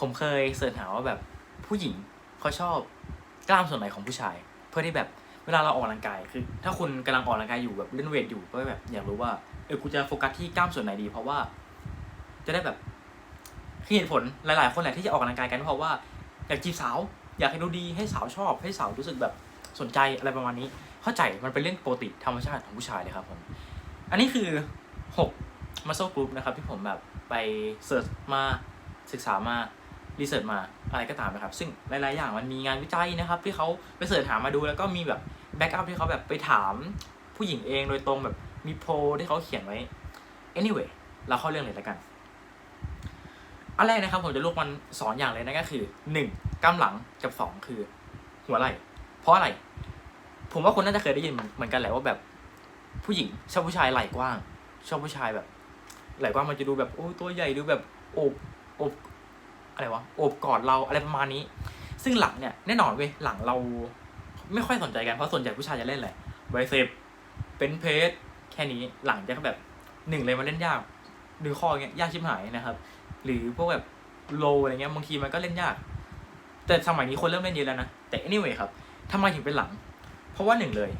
ผมเคยเสิร์ชหาว่าแบบผู้หญิงเขาชอบกล้ามส่วนไหนของผู้ชาย เพื่อที่แบบเวลาเราออกกำลังกายคือ ถ้าคุณกำลังออกกำลังกายอยู่แบบเล่นเวทอยู่ก็แบบอยากรู้ว่าเออกูจะโฟกัสที่กล้ามส่วนไหนดี เพราะว่า จะได้แบบคือเหตุผลหลาย ๆ คนแหละที่จะออกกำลังกายกันเพราะว่าอยากจีบสาว อยากให้ดูดีให้สาวชอบให้สาวรู้สึกแบบสนใจอะไรประมาณนี้ เข้าใจมันเป็นเรื่องปกติธรรมชาติของผู้ชายเลยครับผม อันนี้คือ 6 muscle group นะครับที่ผมแบบไปเสิร์ชมาศึกษามา รีเสิร์ชมาอะไรก็ตามนะครับ ซึ่งหลาย ๆ อย่างมันมีงานวิจัยนะครับ ที่เขาไปเสิร์ชหามาดูแล้วก็มีแบบแบ็กอัพที่เขาแบบไปถามผู้หญิงเองโดยตรงแบบมีโพลที่เขาเขียนไว้ anyway เราเข้าเรื่องเลยแล้วกัน อันแรกนะครับผมจะลวกมันสองอย่างเลยนั่นก็คือหนึ่งกล้ามหลังกับสองคือ หัวไหล่ เพราะอะไร ผมว่าคนน่าจะเคยได้ยินเหมือนกันแหละว่าแบบผู้หญิงชอบผู้ชายไหล่กว้าง ชอบผู้ชายแบบ ไหล่กว้างมันจะดูแบบโอ้ตัวใหญ่ดูแบบโอบโอบ อะไรวะโอบกอดเราอะไรประมาณนี้ ซึ่งหลังเนี่ยแน่นอนเว้ยหลังเราไม่ค่อยสนใจกันเพราะส่วนใหญ่ผู้ชายจะเล่นแหละไบเซปเป็นเพสแค่นี้หลังจะแบบหนึ่งเลยมันเล่นยากดึงข้อเงี้ยยากชิบหายนะครับ หรือพวกแบบโลอะไรเงี้ยบางทีมันก็เล่นยาก แต่สมัยนี้คนเริ่มเล่นเยอะแล้วนะ แต่ anyway ครับทำไมถึงเป็นหลัง เพราะว่าหนึ่งเลย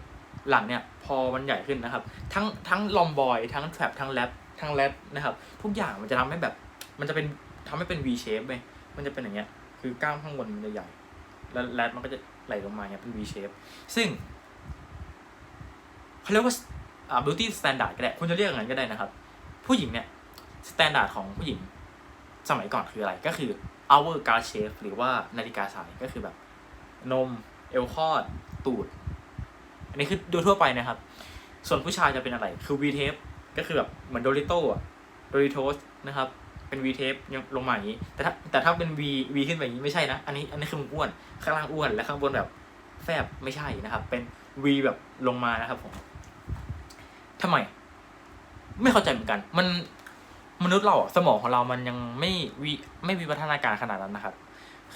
หลังเนี่ยพอมันใหญ่ขึ้นนะครับ ทั้งทั้งลอมบอยทั้งแทรปทั้งแรปทั้งแรปนะครับ ทุกอย่างมันจะทำให้แบบ มันจะเป็นทำให้เป็น V shape ไป มันจะเป็นอย่างเงี้ย คือกล้ามข้างบนมันจะใหญ่ แล้วแรปมันก็จะไหลลงมาเนี่ยเป็น V shape ซึ่งเขาเรียกว่าอ่า beauty standard ก็ได้ คุณจะเรียกอย่างนั้นก็ได้นะครับ ผู้หญิงเนี่ย standard ของผู้หญิงสมัยก่อนคืออะไร ก็คือ hour guard shape หรือว่านาฬิกาสาย ก็คือแบบ นม เอวคอด ตูด อันนี้คือดยทั่วไปนะครับ ส่วนผู้ชายจะเป็นอะไร คือ V tape ก็คือแบบเหมือนโดริโต้อะโดริโตสนะครับ เป็น V tape ยังลงมาอย่างนี้ แต่ถ้าแต่ถ้าเป็น V V ขึ้นไปอย่างนี้ไม่ใช่นะ อันนี้อันนี้คือมึงอ้วน ข้างล่างอ้วนและข้างบนแบบแฟบไม่ใช่นะครับ เป็น V แบบลงมานะครับผมทำไม ไม่เข้าใจเหมือนกัน มันมนุษย์เราสมองของเรามันยังไม่วิไม่วิวัฒนาการขนาดนั้นนะครับ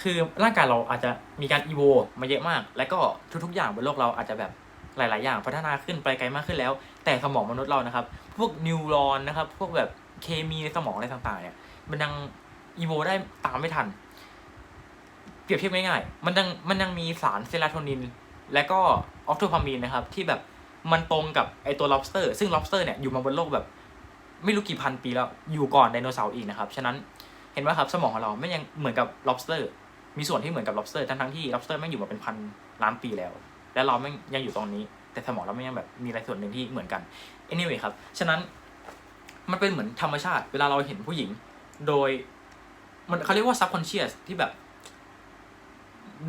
คือร่างกายเราอาจจะมีการอีโวมาเยอะมาก และก็ทุกๆอย่างบนโลกเราอาจจะแบบหลาย ๆ อย่างพัฒนาขึ้นไปไกลมากขึ้นแล้ว แต่สมองมนุษย์เรานะครับ พวกนิวรอนนะครับ พวกแบบ เคมีในสมองอะไรต่าง ๆ เนี่ย มันยังอีโวได้ตามไม่ทัน เปรียบเทียบง่ายๆ มันยังมันยังมีสารเซโรโทนิน และก็ออกโทพามีนนะครับ ที่แบบมันตรงกับไอตัว lobster ซึ่ง lobster เนี่ยอยู่มาบนโลกแบบ ไม่รู้กี่พันปีแล้ว อยู่ก่อนไดโนเสาร์อีกนะครับ ฉะนั้นเห็นว่าครับสมองของเราไม่ยังเหมือนกับ lobster มีส่วนที่เหมือนกับ lobster ทั้งทั้งๆที่ lobster แม่งอยู่มาเป็นพันล้านปีแล้ว และเราแม่งยังอยู่ตรงนี้ แต่สมองเราไม่ยังแบบมีอะไรส่วนหนึ่งที่เหมือนกัน anyway ครับ ฉะนั้น มันเป็นเหมือนธรรมชาติ เวลาเราเห็นผู้หญิง โดย มันเขาเรียกว่า subconscious ที่แบบ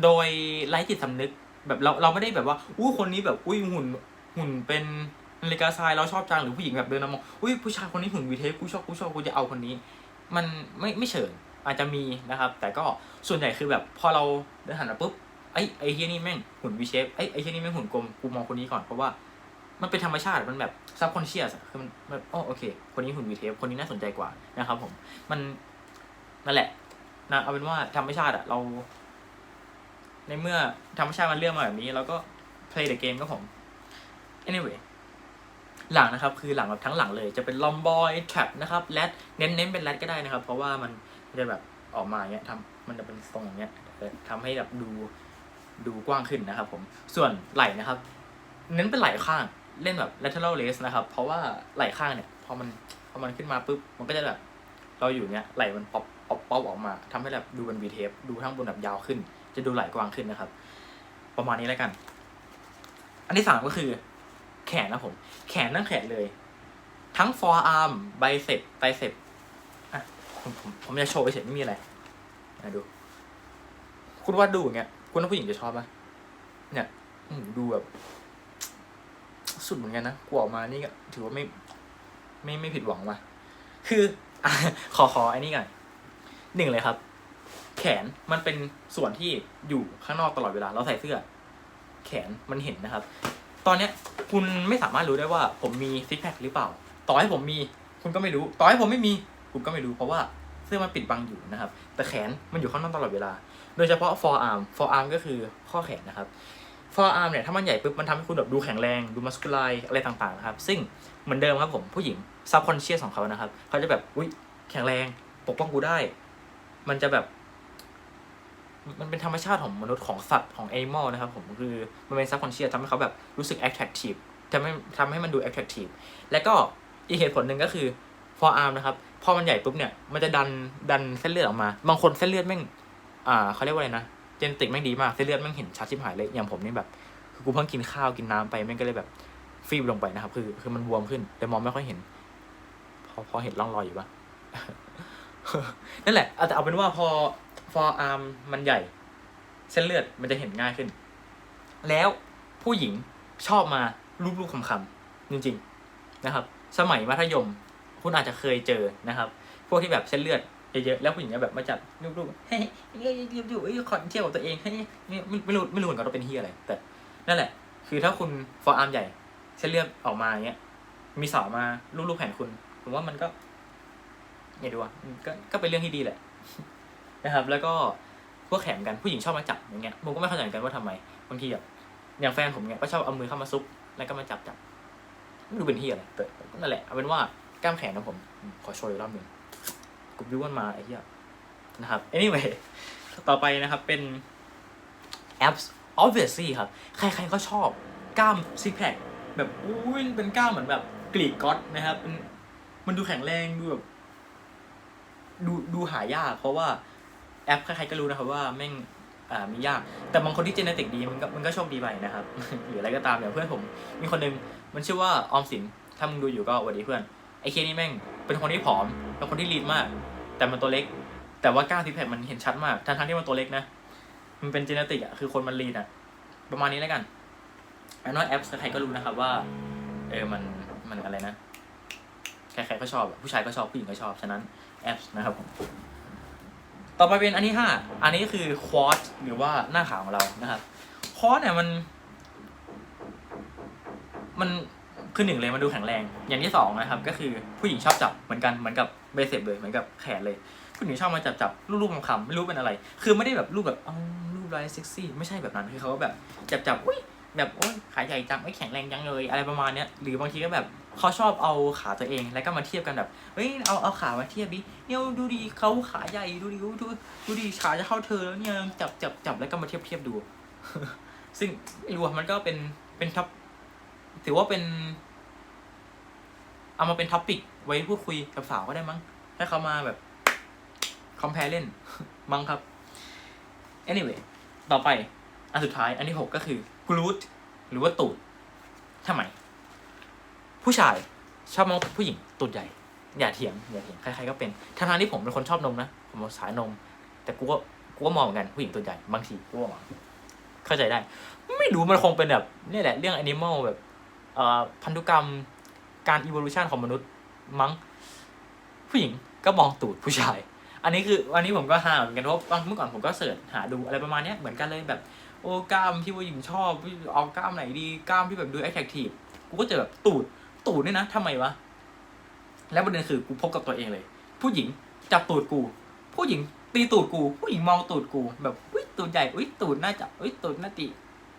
โดยไร้จิตสำนึก แบบเราเราไม่ได้แบบว่าอู้คนนี้แบบอุ้ยหุ่นหุ่นเป็นนาฬิกาทรายเราชอบจังหรือผู้หญิงแบบเดินมามองอุ้ยผู้ชายคนนี้หุ่นวีเทสกูชอบกูชอบกูจะเอาคนนี้ มันไม่ไม่เชิงอาจจะมีนะครับ แต่ก็ส่วนใหญ่คือแบบพอเราเดินหันมาปุ๊บไอ้ไอ้เฮียนี่แม่งหุ่นวีเชฟไอ้ไอ้เฮียนี่แม่งหุ่นกลมกูมองคนนี้ก่อนเพราะว่า มันเป็นธรรมชาติมันแบบซับคอนเชียสคือมันแบบอ๋อโอเค คนนี้หุ่นวีเทฟคนนี้น่าสนใจกว่านะครับผมมันนั่นแหละนะเอาเป็นว่าธรรมชาติอะเรา ในเมื่อธรรมชาติมันเลือกมาแบบนี้เราก็ play the game ก็ผม anyway หลังนะครับ คือหลังแบบทั้งหลังเลยจะเป็นลอมบอยแทร็ปนะครับแรดเน้นเน้นเป็นแรดก็ได้นะครับ เพราะว่ามันจะแบบออกมาเงี้ยทำมันจะเป็นทรงอย่างเงี้ยเออทำให้แบบดูดูกว้างขึ้นนะครับ ผมส่วนไหล่นะครับ เน้นเป็นไหล่ข้าง เล่นแบบ lateral raise นะครับ เพราะว่าไหล่ข้างเนี่ยพอมันพอมันขึ้นมาปุ๊บมันก็จะแบบเราอยู่เนี้ยไหล่มันป๊อปป๊อปป๊อปออกมาทำให้แบบดูเป็นวีเทปดูทั้งบนแบบยาวขึ้น จะดูไหล่กว้างขึ้นนะครับ ประมาณนี้แล้วกัน อันที่สามก็คือ แขนนะผม แขนทั้งแขนเลย ทั้ง forearm bicep tricep อะผมผมผมจะโชว์ไปเฉยไม่มีอะไรนะดู คุณว่าดูอย่างเงี้ย คุณว่าผู้หญิงจะชอบปะเนี่ยดูแบบ สุดเหมือนกันนะกว่าออกมานี่ก็ถือว่าไม่ไม่ไม่ผิดหวังว่ะ คืออขอขอไอ้นี่ก่อนหนึ่งเลยครับ แขนมันเป็นส่วนที่อยู่ข้างนอกตลอดเวลา เราใส่เสื้อ แขนมันเห็นนะครับ ตอนเนี้ยคุณไม่สามารถรู้ได้ว่า ผมมีซิกแพคหรือเปล่า ต่อให้ผมมี คุณก็ไม่รู้ ต่อให้ผมไม่มี คุณก็ไม่รู้ เพราะว่าเสื้อมันปิดบังอยู่นะครับ แต่แขนมันอยู่ข้างนอกตลอดเวลา โดยเฉพาะ forearm forearm ก็คือข้อแขนนะครับ forearm เนี่ยถ้ามันใหญ่ปุ๊บมันทำให้คุณแบบดูแข็งแรง ดูมัสคูลายอะไรต่างๆนะครับซึ่งเหมือนเดิมครับผมผู้หญิง subconscious ของเขานะครับเขาจะแบบอุ้ยแข็งแรงปกป้องกูได้ มันจะแบบ มันเป็นธรรมชาติของมนุษย์ของสัตว์ของ animal นะครับผมคือมันเป็นซับคอนเชียทำให้เขาแบบรู้สึก attractive ทำให้ทำให้มันดู attractive แล้วก็อีกเหตุผลหนึ่งก็คือ forearm นะครับพอมันใหญ่ปุ๊บเนี่ยมันจะดันดันเส้นเลือดออกมา บางคนเส้นเลือดแม่งอ่าเขาเรียกว่าอะไรนะ เจนติกแม่งดีมากเส้นเลือดแม่งเห็นชัดชิบหายเลยอย่างผมนี่แบบคือกูเพิ่งกินข้าวกินน้ำไปแม่งก็เลยแบบฟีบลงไปนะครับ คือคือมันบวมขึ้น แต่มองไม่ค่อยเห็น พอพอเห็นร่องรอยอยู่ปะนั่นแหละเอาแต่เอาเป็นว่าพอ forearm มันใหญ่ เส้นเลือดมันจะเห็นง่ายขึ้น แล้วผู้หญิงชอบมารูปๆคำๆจริง ๆ นะครับ สมัยมัธยม คุณอาจจะเคยเจอนะครับ พวกที่แบบเส้นเลือด เยอะๆแล้วผู้หญิงจะแบบมาจับรูปๆเฮ้ยเฮ้ยรูปๆเฮ้ยขอเที่ยวกับตัวเองเฮ้ยไม่ไม่ไม่รู้ไม่รู้เหมือนกันว่าเป็นเฮียอะไร แต่ นั่นแหละ คือถ้าคุณฟอร์อาร์มใหญ่เส้นเลือดออกมาอย่างเงี้ย มีสาวมารูปๆแผ่นคุณ ผมว่ามันก็ไม่รู้ว่าก็ก็เป็นเรื่องที่ดีแหละ นะครับ แล้วก็พวกแขนกันผู้หญิงชอบมาจับอย่างเงี้ยผมก็ไม่เข้าใจเหมือนกันว่าทำไมบางทีแบบอย่างแฟนผมเงี้ยก็ชอบเอามือเข้ามาซุกแล้วก็มาจับจับไม่รู้เป็นที่อะไรแต่นั่นแหละเอาเป็นว่ากล้ามแขนของผมอืมขอโชว์อีกรอบหนึ่ง กูบิวันมาไอ้เหี้ยนะครับ anyway ต่อไปนะครับเป็น apps obviously ครับ ใครๆก็ชอบกล้ามซิกแพคแบบอุ้ยเป็นกล้ามเหมือนแบบกรีกก๊อตนะครับมันมันดูแข็งแรงดูแบบดูดูหายาก เพราะว่าแอปใครๆก็รู้นะครับว่าแม่งอ่ามียาก แต่บางคนที่เจเนติกดีมันก็มันก็โชคดีไปนะครับ หรืออะไรก็ตามอย่างเพื่อนผม มีคนหนึงมันชื่อว่าออมสินถ้ามึงดูอยู่ก็สวัสดีเพื่อน อ้เคนี่แม่ง เป็นคนที่ผอมเป็นคนที่ลีนมาก แต่มันตัวเล็ก แต่ว่ากล้ามซิกแพคมันเห็นชัดมากทั้งๆที่มันตัวเล็กนะ มันเป็นเจเนติกอะคือคนมันลีนอะประมาณนี้แล้วกันอันว่าแอปใครก็รู้นะครับว่า เออมันมันอะไรนะใครๆก็ชอบ ผู้ชายก็ชอบ ผู้หญิงก็ชอบ ฉะนั้นแอปนะครับผมต่อไปเป็นอันที่ห้าอันนี้ก็คือควอตหรือว่าหน้าขาของเรานะครับควอตเนี่ยมัน มัน คือหนึ่งเลยมันดูแข็งแรง อย่างที่สองนะครับก็คือผู้หญิงชอบจับเหมือนกันเหมือนกับเบสเซปเลยเหมือนกับแขนเลย ผู้หญิงชอบมาจับจับรูปๆคำๆไม่รู้เป็นอะไร คือไม่ได้แบบรูปแบบอ๋อรูปไรเซ็กซี่ไม่ใช่แบบนั้นคือเขาก็แบบจับจับอุ้ยแบบโอ้ยขาใหญ่จังไม่แข็งแรงจังเลยอะไรประมาณเนี้ยหรือบางทีก็แบบเขาชอบเอาขาตัวเองแล้วก็มาเทียบกันแบบเฮ้ยเอาเอาขามาเทียบดิเนี่ยดูดิเขาขาใหญ่ดูดิดูดูดิขาจะเข้าเธอแล้วเนี่ยจับจับจับแล้วก็มาเทียบเทียบดู ซึ่งไม่รู้มันก็เป็นเป็นท็อปถือว่าเป็น เอามาเป็นท็อปิกไว้พูดคุยกับสาวก็ได้มั้งให้เขามาแบบคอมเพลเล่น มั้งครับ anyway ต่อไป อันสุดท้ายอันที่หกก็คือกรูดหรือว่าตูดทำไม ผู้ชายชอบมองผู้หญิงตูดใหญ่ อย่าเถียงอย่าเถียงใครๆก็เป็นทั้งๆที่ผมเป็นคนชอบนมนะผมสายนม แต่กูก็กูก็มองเหมือนกันผู้หญิงตัวใหญ่บางทีกูก็มองเข้าใจได้ ไม่รู้มันคงเป็นแบบนี่แหละ เรื่อง animal แบบพันธุกรรม การ evolution ของมนุษย์มั้ง ผู้หญิงก็มองตูดผู้ชาย อันนี้คือวันนี้ผมก็หาเหมือนกันเพราะเมื่อก่อนผมก็เสิร์ชหาดูอะไรประมาณนี้เหมือนกันเลยแบบโอ้กล้ามที่ผู้หญิงชอบเอากล้ามไหนดีกล้ามที่แบบดู attractive กูก็เจอแบบตูดตูดเนี่ยนะทำไมวะแล้วประเด็นคือกูพบกับตัวเองเลย ผู้หญิงจับตูดกู ผู้หญิงตีตูดกู ผู้หญิงมองตูดกู แบบอุ้ยตูดใหญ่อุ้ยตูดน่าจับอุ้ยตูดน่าตี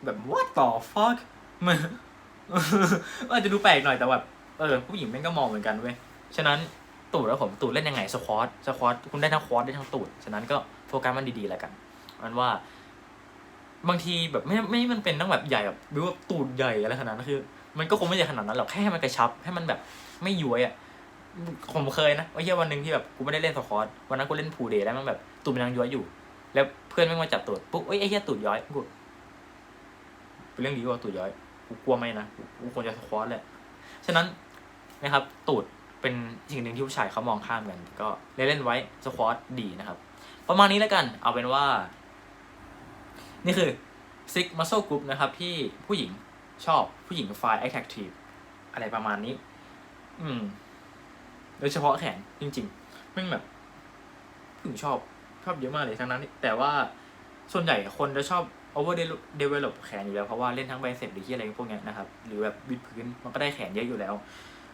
แบบ what the fuck มันอาจจะดูแปลกหน่อยแต่แบบ เออผู้หญิงแม่งก็มองเหมือนกันเว้ยฉะนั้นตูดแล้วผมตูดเล่นยังไงสควอตสควอตคุณได้ทั้งควอตได้ทั้งตูดฉะนั้นก็โฟกัสมันดีๆแล้วกันมันว่า บางทีแบบไม่ไม่มันเป็นต้องแบบใหญ่แบบหรือว่าตูดใหญ่อะไรขนาดนั้นคือ มันก็คงไม่ใหญ่ขนาดนั้นหรอกแค่ให้มันกระชับให้มันแบบไม่ย้วยอะผมเคยนะว่าเฮียวันหนึ่งที่แบบกูไม่ได้เล่นสควอตวันนั้นกูเล่นพูเดย์แล้วมันแบบตูดมันยังย้วยอยู่ แล้วเพื่อนแม่งมาจับตูดปุ๊บเอ้ยไอ้เฮียตูดย้อยกูเป็นเรื่องดีกว่าตูดย้อยกูกลัวไหมนะกูควรจะสควอตแหละฉะนั้น นะครับ ตูดเป็นสิ่งหนึ่งที่ผู้ชายเขามองข้ามกัน ก็เล่นเล่นๆไว้สควอตดีนะครับ ประมาณนี้แล้วกัน เอาเป็นว่า นี่คือ six muscle group นะครับ ที่ผู้หญิงชอบผู้หญิง find attractive อะไรประมาณนี้ อืม โดยเฉพาะแขนจริงๆไม่งแบบผู้หญิงชอบชอบเยอะมากเลยทั้งนั้น แต่ว่าส่วนใหญ่คนจะชอบ over develop แขนอยู่แล้ว เพราะว่าเล่นทั้งไบเซ็ปหรือที่อะไรพวกนี้นะครับ หรือแบบวิดพื้นมันก็ได้แขนเยอะอยู่แล้ว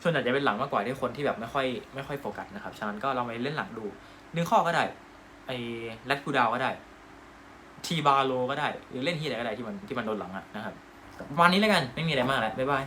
ส่วนใหญ่จะเป็นหลังมากกว่าที่คนที่แบบไม่ค่อยไม่ค่อยโฟกัสนะครับฉะนั้นก็ลองไปเล่นหลังดูนึงข้อก็ได้ไอ้แรดคูดาวก็ได้ ทีบาโลก็ได้ หรือเล่นที่ไหนก็ได้ที่มันที่มันโดนหลังอะนะครับประมาณนี้แล้วกันไม่มีอะไรมากแล้วบ๊ายบาย